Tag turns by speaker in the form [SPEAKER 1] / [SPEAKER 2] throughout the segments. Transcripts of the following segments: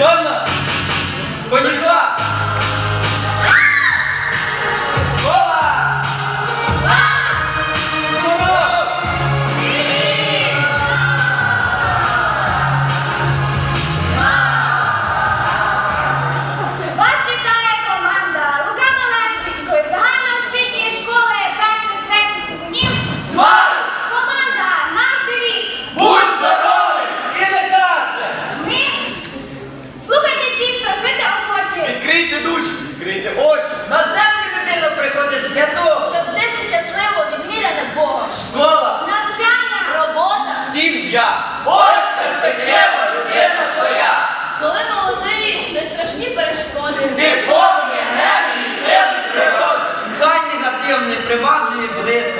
[SPEAKER 1] Джанна! Конішла! ім'я. Ось перспектива людина твоя. Коли молодий, не страшні перешкоди. Ти повні енергії, сили природи. Нехай негативний приваблює близько.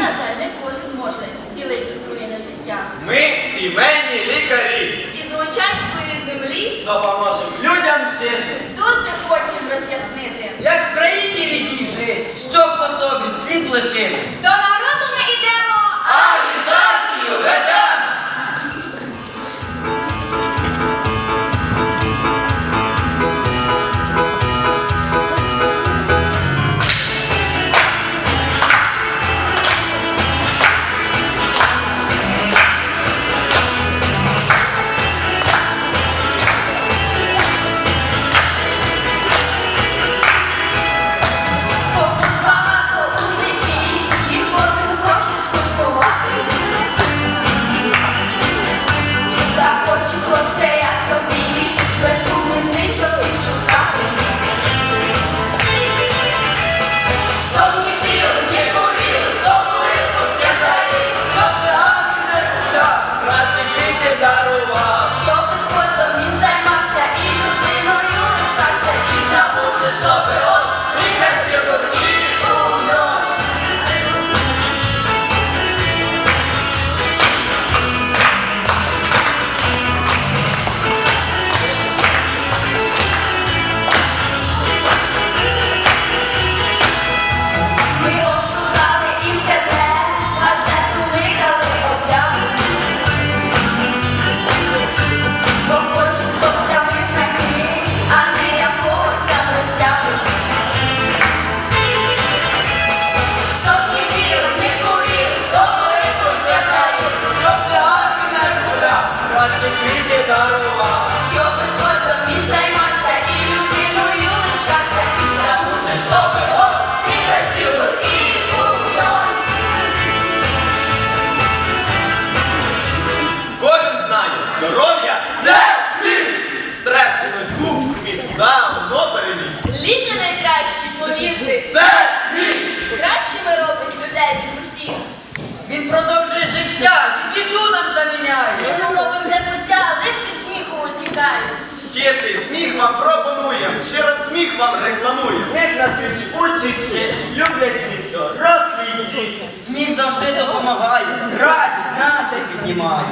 [SPEAKER 1] на
[SPEAKER 2] жаль, не кожен може зцілити отруєне життя.
[SPEAKER 3] Ми сімейні лікарі.
[SPEAKER 2] Із Лучанської землі
[SPEAKER 3] допоможемо людям жити.
[SPEAKER 2] Дуже хочемо роз'яснити,
[SPEAKER 3] як в країні рідній жити, щоб по собі слід лишити.
[SPEAKER 4] вам рекламую Сміх
[SPEAKER 3] нас учить ще, люблять світо. дорослі і діти. Сміх завжди допомагає, радість настрій піднімає.